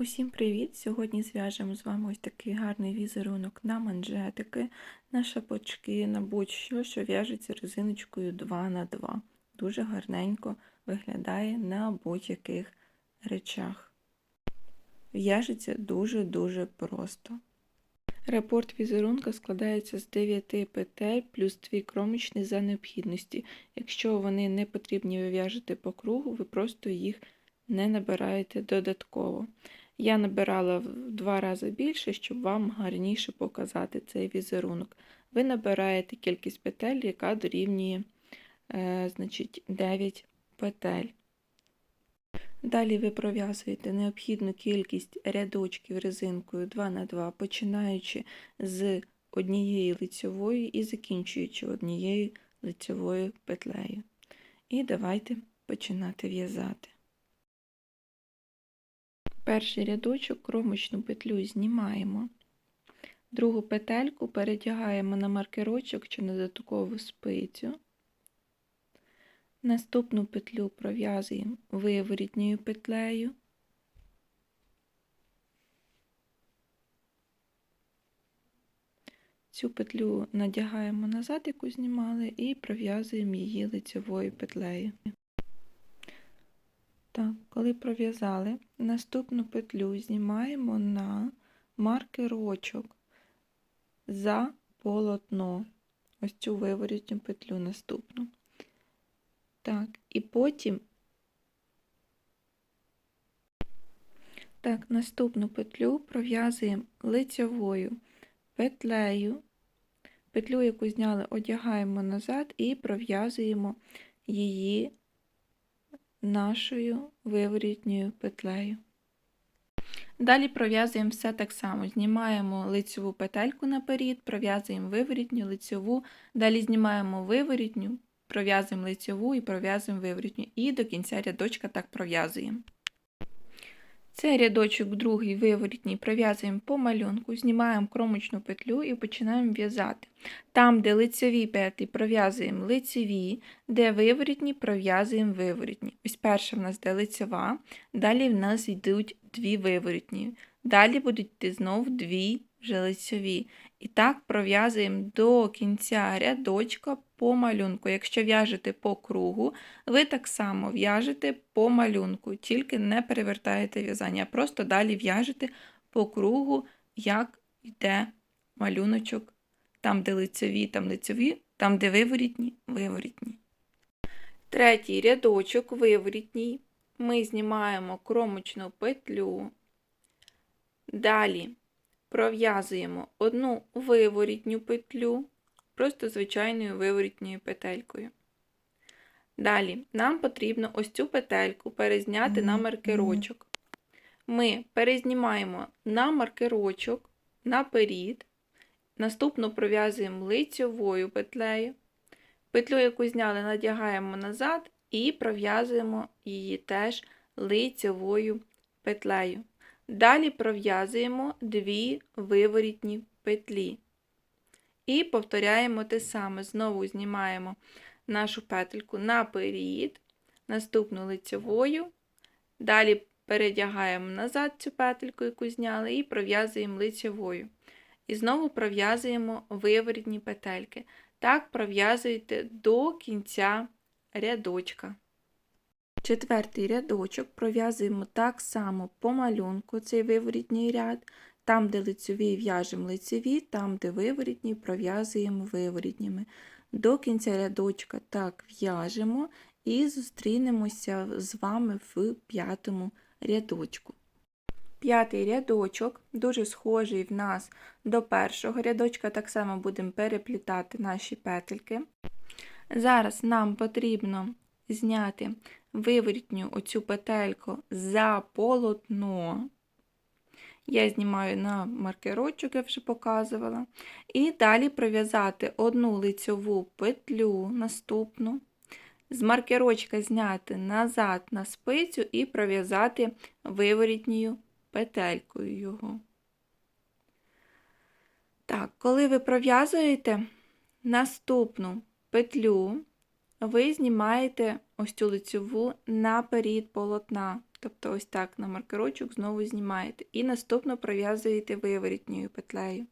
Усім привіт! Сьогодні зв'яжемо з вами ось такий гарний візерунок на манжетики, на шапочки, на будь-що, що в'яжеться резиночкою 2х2. Дуже гарненько виглядає на будь-яких речах. В'яжеться дуже-дуже просто. Рапорт візерунка складається з 9 петель плюс 2 кромочні за необхідності. Якщо вони не потрібні ви в'яжете по кругу, ви просто їх не набираєте додатково. Я набирала в два рази більше, щоб вам гарніше показати цей візерунок. Ви набираєте кількість петель, яка дорівнює е, значить, 9 петель. Далі ви пров'язуєте необхідну кількість рядочків резинкою 2х2, починаючи з однієї лицьової і закінчуючи однією лицьовою петлею. І давайте починати в'язати. Перший рядочок кромочну петлю знімаємо, другу петельку перетягаємо на маркерочок чи на додаткову спицю. Наступну петлю пров'язуємо виворітньою петлею. Цю петлю надягаємо назад, яку знімали, і пров'язуємо її лицевою петлею. Так, коли пров'язали, наступну петлю знімаємо на маркерочок за полотно. Ось цю виворітню петлю наступну. Так, і потім так, наступну петлю пров'язуємо лицьовою петлею. Петлю, яку зняли, одягаємо назад і пров'язуємо її нашою виворітньою петлею. Далі пров'язуємо все так само. Знімаємо лицьову петельку наперед, пров'язуємо виворітню, лицьову, далі знімаємо виворітню, пров'язуємо лицьову і пров'язуємо виворітню. І до кінця рядочка так пров'язуємо. Цей рядочок другий виворітній пров'язуємо по малюнку, знімаємо кромочну петлю і починаємо в'язати. Там, де лицеві петлі пров'язуємо лицеві, де виворітні пров'язуємо виворітні. Ось перша в нас де лицева, далі в нас йдуть дві виворітні. Далі будуть йти знов дві вже лицеві. І так пров'язуємо до кінця рядочка по малюнку. Якщо в'яжете по кругу, ви так само в'яжете по малюнку, тільки не перевертаєте в'язання, просто далі в'яжете по кругу, як йде малюночок, там, де лицеві, там лицеві, там, де виворітні, виворітні. Третій рядочок виворітній. Ми знімаємо кромочну петлю. Далі пров'язуємо одну виворітню петлю, просто звичайною виворітньою петелькою. Далі нам потрібно ось цю петельку перезняти на маркерочок. Ми перезнімаємо на маркерочок наперед, наступно пров'язуємо лицьовою петлею. Петлю, яку зняли, надягаємо назад і пров'язуємо її теж лицьовою петлею. Далі пров'язуємо дві виворітні петлі. І повторяємо те саме. Знову знімаємо нашу петельку наперед, наступну лицевою. Далі передягаємо назад цю петельку, яку зняли, і пров'язуємо лицевою. І знову пров'язуємо виворітні петельки. Так пров'язуйте до кінця рядочка. Четвертий рядочок пров'язуємо так само по малюнку цей виворітній ряд. Там, де лицеві в'яжемо лицеві, там, де виворітні, пров'язуємо виворітніми. До кінця рядочка так в'яжемо і зустрінемося з вами в п'ятому рядочку. П'ятий рядочок, дуже схожий в нас до першого рядочка, так само будемо переплітати наші петельки. Зараз нам потрібно зняти виворітню оцю петельку за полотно. Я знімаю на маркерочок, я вже показувала. І далі пров'язати одну лицьову петлю наступну, з маркерочка зняти назад на спицю і пров'язати виворітньою петелькою його. Так, коли ви пров'язуєте наступну петлю, ви знімаєте ось цю лицьову наперед полотна. Тобто ось так на маркерочок знову знімаєте. І наступно пров'язуєте виворітньою петлею.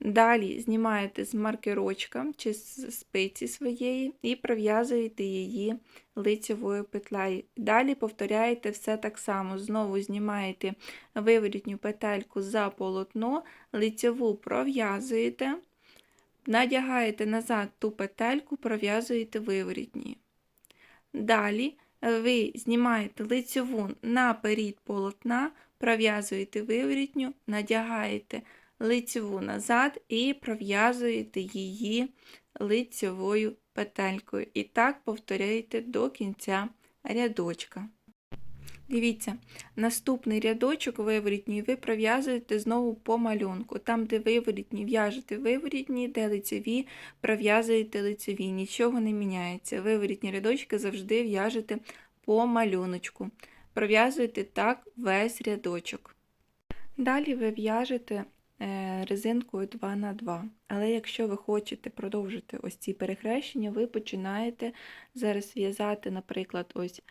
Далі знімаєте з маркерочка чи з спиці своєї і пров'язуєте її лицевою петлею. Далі повторяєте все так само. Знову знімаєте виворітню петельку за полотно, лицеву пров'язуєте, надягаєте назад ту петельку, пров'язуєте виворітні. Далі ви знімаєте лицьову наперед полотна, пров'язуєте виворітню, надягаєте лицьову назад і пров'язуєте її лицьовою петелькою. І так повторяєте до кінця рядочка. Дивіться, наступний рядочок виворітній ви пров'язуєте знову по малюнку. Там, де виворітні, в'яжете виворітні, де лицеві, пров'язуєте лицеві. Нічого не міняється. Виворітні рядочки завжди в'яжете по малюночку. Пров'язуєте так весь рядочок. Далі ви в'яжете е, резинкою 2 на 2 Але якщо ви хочете продовжити ось ці перехрещення, ви починаєте зараз в'язати, наприклад, ось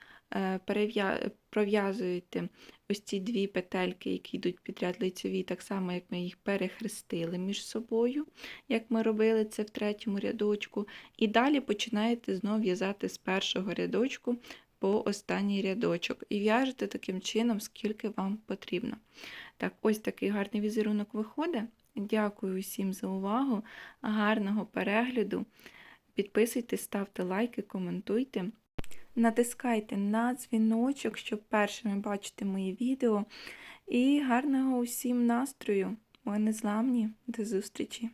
пров'язуєте ось ці дві петельки, які йдуть підряд лицеві, так само, як ми їх перехрестили між собою, як ми робили це в третьому рядочку. І далі починаєте знову в'язати з першого рядочку по останній рядочок. І в'яжете таким чином, скільки вам потрібно. Так, ось такий гарний візерунок виходить. Дякую всім за увагу, гарного перегляду. Підписуйтесь, ставте лайки, коментуйте. Натискайте на дзвіночок, щоб першими бачити мої відео. І гарного усім настрою! Ми незламні. До зустрічі!